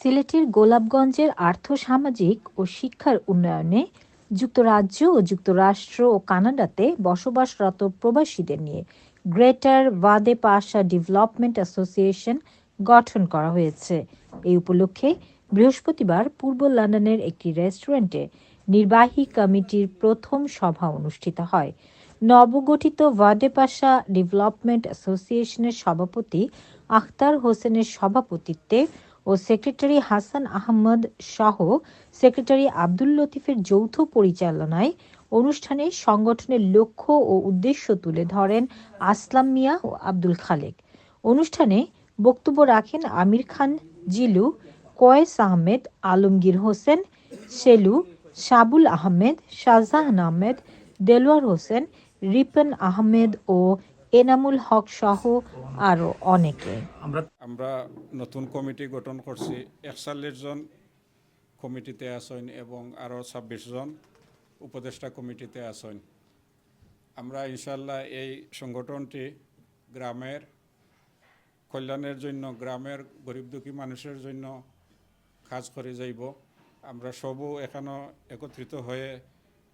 সিলেটের গোলাপগঞ্জের আর্থ সামাজিক ও শিক্ষার উন্নয়নে যুক্তরাজ্য ও যুক্তরাষ্ট্র ও কানাডাতে বসবাসরত প্রবাসীদের নিয়ে গ্রেটার ওয়াদে পাশা ডেভেলপমেন্ট অ্যাসোসিয়েশন গঠন করা হয়েছে। এই উপলক্ষে বৃহস্পতিবার পূর্ব লন্ডনের একটি রেস্টুরেন্টে নির্বাহী কমিটির প্রথম সভা অনুষ্ঠিত হয়। নবগঠিত ওয়াডেপাশা ডেভেলপমেন্ট অ্যাসোসিয়েশনের সভাপতি আখতার হোসেনের সভাপতিত্বে ও সেক্রেটারি হাসান আহমদ সহ সেক্রেটারি আব্দুল লতিফের যৌথ পরিচালনায় অনুষ্ঠানে সংগঠনের লক্ষ্য ও উদ্দেশ্য তুলে ধরেন আসলাম মিয়া ও আব্দুল খালেক। অনুষ্ঠানে বক্তব্য রাখেন আমির খান, জিলু, কয়েস আহমেদ, আলমগীর হোসেন সেলু সাবুল আহমেদ, শাহজাহান আহমেদ, দেলোয়ার হোসেন রিপন আহমেদ ও এনামুল হক সহ আরও অনেকে। আমরা নতুন কমিটি গঠন করছি। একচল্লিশ জন কমিটিতে আছেন এবং আরও ছাব্বিশ জন উপদেষ্টা কমিটিতে আছেন। আমরা ইনশাল্লাহ এই সংগঠনটি গ্রামের কল্যাণের জন্য, গ্রামের গরিব দুঃখী মানুষের জন্য কাজ করে যাইব। আমরা সবও এখানে একত্রিত হয়ে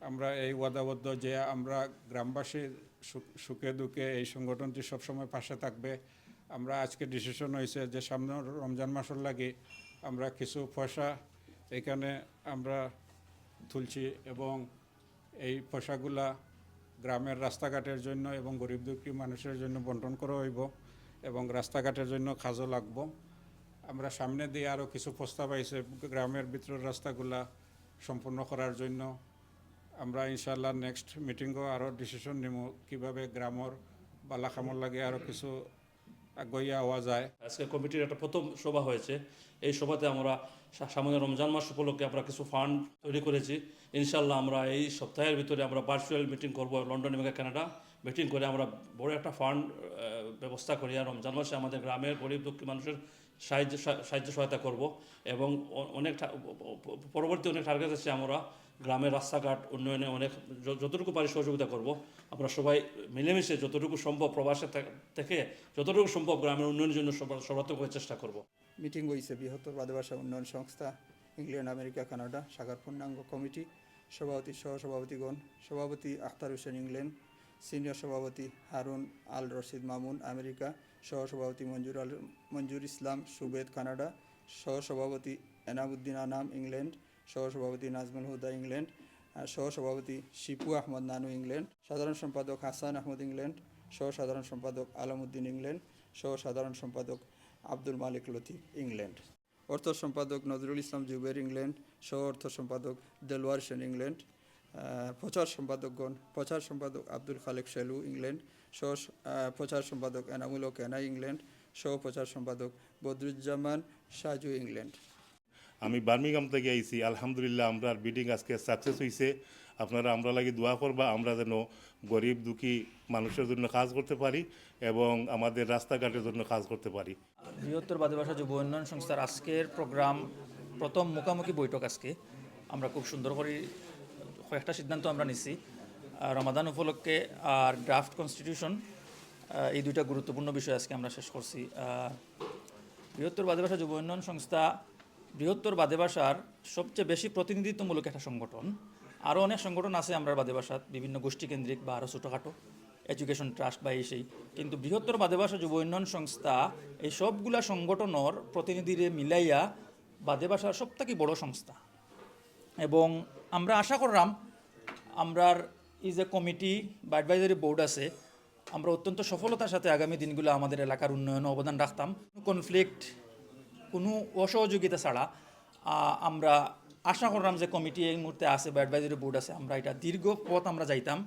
আমরা এই ওয়াদাবদ্ধ যে আমরা গ্রামবাসীর সুখ- দুঃখে এই সংগঠনটি সবসময় পাশে থাকবে। আমরা আজকে ডিসিশন হয়েছে যে সামনে রমজান মাসের লাগে আমরা কিছু পয়সা এখানে আমরা তুলছি এবং এই পয়সাগুলা গ্রামের রাস্তাঘাটের জন্য এবং গরিব দুঃখী মানুষের জন্য বন্টন করা হইব এবং রাস্তাঘাটের জন্য কাজও লাগব। আমরা সামনে দিয়ে আরও কিছু প্রস্তাব আইছে, গ্রামের ভিতরের রাস্তাগুলা সম্পূর্ণ করার জন্য। আমরা ইনশাল্লাহ নেক্সট মিটিংও আরও ডিসিশন নিব কীভাবে গ্রামর বালাখামর লাগে আরও কিছু আগুইয়া হওয়া যায়। আজকে কমিটির একটা প্রথম সভা হয়েছে। এই সভাতে আমরা সামনে রমজান মাস উপলক্ষে আমরা কিছু ফান্ড তৈরি করেছি। ইনশাল্লাহ আমরা এই সপ্তাহের ভিতরে আমরা ভার্চুয়াল মিটিং করব লন্ডন এবং কানাডা। মিটিং করে আমরা বড় একটা ফান্ড ব্যবস্থা করি আর রমজান মাসে আমাদের গ্রামের গরিব দুঃখী মানুষের সাহায্য সাহায্য সহায়তা করব। এবং অনেক পরবর্তী অনেক টার্গেট আছে আমরা গ্রামের রাস্তাঘাট, উন্নয়নে অনেক যতটুকু পারি সহযোগিতা করব। আমরা সবাই মিলেমিশে যতটুকু সম্ভব প্রবাসে থেকে যতটুকু সম্ভব গ্রামের উন্নয়নের জন্য সবার- সর্বাত্মক চেষ্টা করব। মিটিং হয়েছে বৃহত্তর বাদভাষা উন্নয়ন সংস্থা, ইংল্যান্ড, আমেরিকা, কানাডা শাখার পূর্ণাঙ্গ কমিটি, সভাপতি সহসভাপতিগণ সভাপতি আখতার হোসেন ইংল্যান্ড, সিনিয়র সভাপতি হারুন আল রশিদ মামুন, আমেরিকা সহসভাপতি মঞ্জুর আল মঞ্জুর ইসলাম, সুবেদ, কানাডা সহসভাপতি এনামুদ্দিন আনাম, ইংল্যান্ড সহসভাপতি নাজমুল হুদা, ইংল্যান্ড। সহসভাপতি শিপু আহমদ নানু, ইংল্যান্ড। সাধারণ সম্পাদক হাসান আহমদ, ইংল্যান্ড। সহ সাধারণ সম্পাদক আলমউদ্দিন, ইংল্যান্ড। সহ সাধারণ সম্পাদক আব্দুল মালিক লতিফ, ইংল্যান্ড। অর্থ সম্পাদক নজরুল ইসলাম জুবের, ইংল্যান্ড। সহ অর্থ সম্পাদক দেলওয়ার সেন, ইংল্যান্ড। প্রচার সম্পাদকগণ, প্রচার সম্পাদক আব্দুল খালেক সেলু ইংল্যান্ড। সহ প্রচার সম্পাদক এনামুল হক এনা ইংল্যান্ড। সহ প্রচার সম্পাদক বদরুজ্জামান সাজু, ইংল্যান্ড। আমি বার্মিংহাম থেকে আইছি। আলহামদুলিল্লাহ, আমরা মিটিং আজকে সাকসেস হয়েছে আপনারা আমরা লাগি দোয়া করবা, আমরা যেন গরিব, দুঃখী মানুষের জন্য কাজ করতে পারি এবং আমাদের রাস্তাঘাটের জন্য কাজ করতে পারি। বৃহত্তর বাদিভাষা যুব উন্নয়ন সংস্থার আজকের প্রোগ্রাম, প্রথম মুখামুখি বৈঠক আজকে। আমরা খুব সুন্দর করে, কয়েকটা সিদ্ধান্ত আমরা নিছি। রমাদান উপলক্ষে আর ড্রাফট কনস্টিটিউশন এই দুইটা গুরুত্বপূর্ণ বিষয় আজকে আমরা শেষ করছি। বৃহত্তর বাদিভাষা যুব উন্নয়ন সংস্থা বৃহত্তর বাদে ভাষার সবচেয়ে বেশি প্রতিনিধিত্বমূলক একটা সংগঠন। আরও অনেক সংগঠন আছে আমরা বাদে ভাষাত বিভিন্ন গোষ্ঠীকেন্দ্রিক বা আরও ছোটোখাটো। এডুকেশন ট্রাস্ট বা এই সেই। কিন্তু বৃহত্তর বাদে ভাষা যুব উন্নয়ন সংস্থা, এই সবগুলা সংগঠনের প্রতিনিধিরে মিলাইয়া বাদে ভাষার সব থেকে বড় সংস্থা। এবং আমরা আশা করলাম, আমরার এই যে কমিটি বা অ্যাডভাইজারি বোর্ড আছে, আমরা অত্যন্ত সফলতার সাথে আগামী দিনগুলো আমাদের এলাকার উন্নয়নে অবদান রাখতাম। কনফ্লিক্ট কোনো অসহযোগিতা ছাড়া আমরা আশা করলাম যে কমিটি এই মুহূর্তে আছে বা অ্যাডভাইজারি বোর্ড আছে, আমরা এটা দীর্ঘ পথ আমরা যাইতাম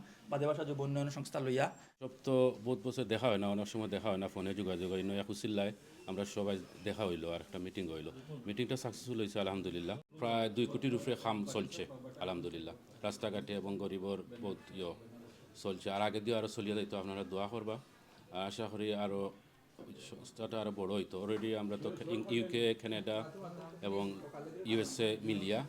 ভাষা যুব উন্নয়ন সংস্থা লইয়া। সব তো বহুত বছর দেখা হয় না, অনেক সময় দেখা হয় না, ফোনে যোগাযোগ হয় নয়া খুশিল্লায় আমরা সবাই দেখা হইল আর একটা মিটিং হইল। মিটিংটা সাকসেসফুল হয়েছে আলহামদুলিল্লাহ। প্রায় দুই কোটির উপরে খাম চলছে, আলহামদুলিল্লাহ। রাস্তাঘাটে এবং গরিবর বহুত ইয়ে চলছে। আর আগে দিয়ে আরও চলিয়ে যাইতো, আপনারা দোয়া করবা। আশা করি আরও সংস্থাটা আরও বড় হইতো। অলরেডি আমরা তো ইউকে কানাডা এবং ইউএসএ মিলিয়া।